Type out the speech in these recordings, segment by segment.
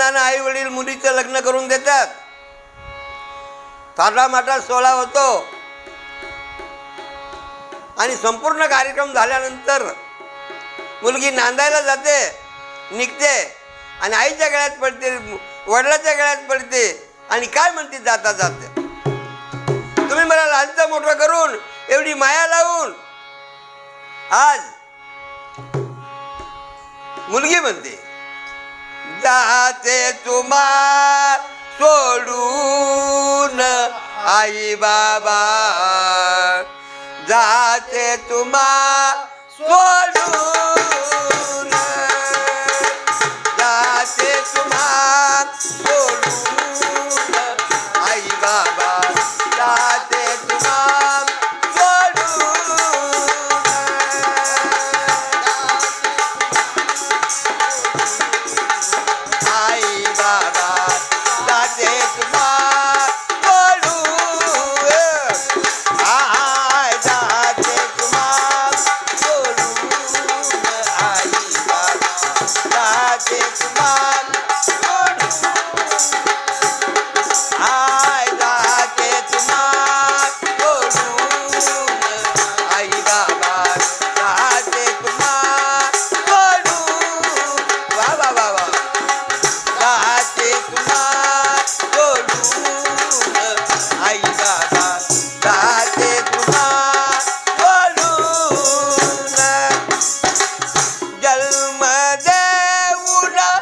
आनंदानं आई वडील मुलीचं लग्न करून देतात. थाटामाटा सोहळा होतो. आणि संपूर्ण कार्यक्रम झाल्यानंतर मुलगी नांदायला जाते निघते आणि आईच्या गळ्यात पडते वडिलाच्या गळ्यात पडते आणि काय म्हणते जाता जाते. तुम्ही मला लहानचं मोठं करून एवढी माया लावून आज मुलगी म्हणते. जाते तुम्हा सोडून. आई बाबा जाते तुम्हा सोडून.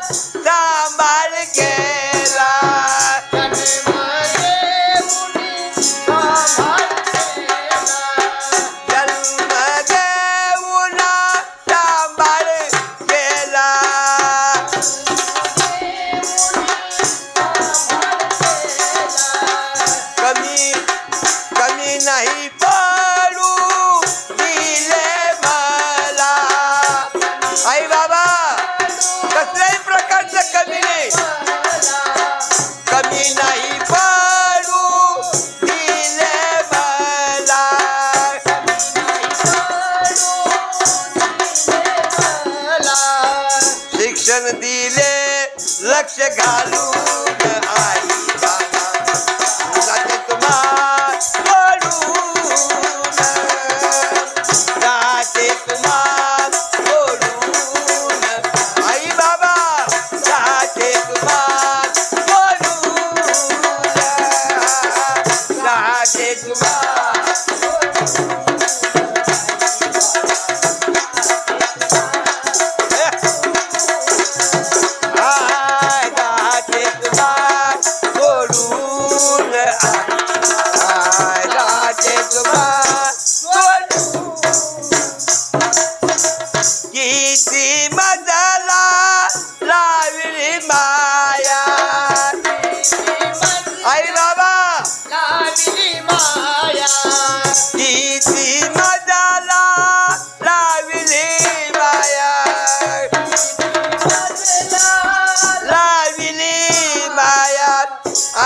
that लक्ष घालून आई.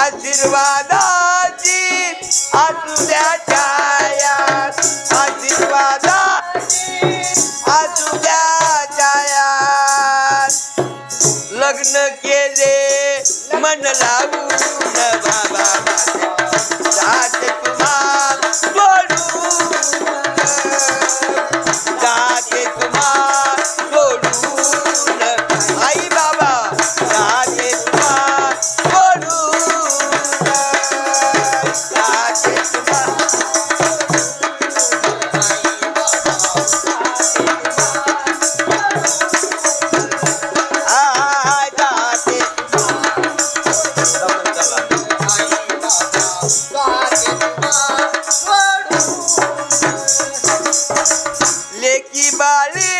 आशीर्वादाची आसुद्या छाया. आशीर्वादाची आसुद्या छाया. लग्न केले मन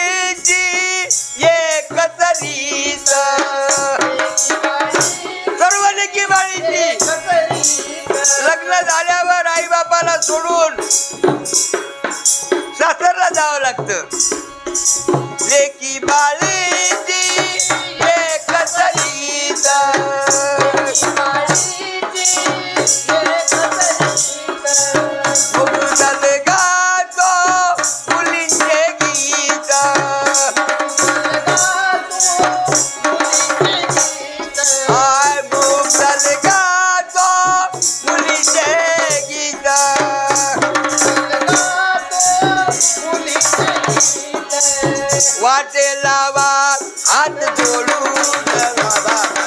बाळीची एकच रीत सर्व लेकी बाळीची लग्न झाल्यावर आई बापाला सोडून सासरला जावं लागतं. लेकी बाळीची બાબા હાથ જોડું બાબા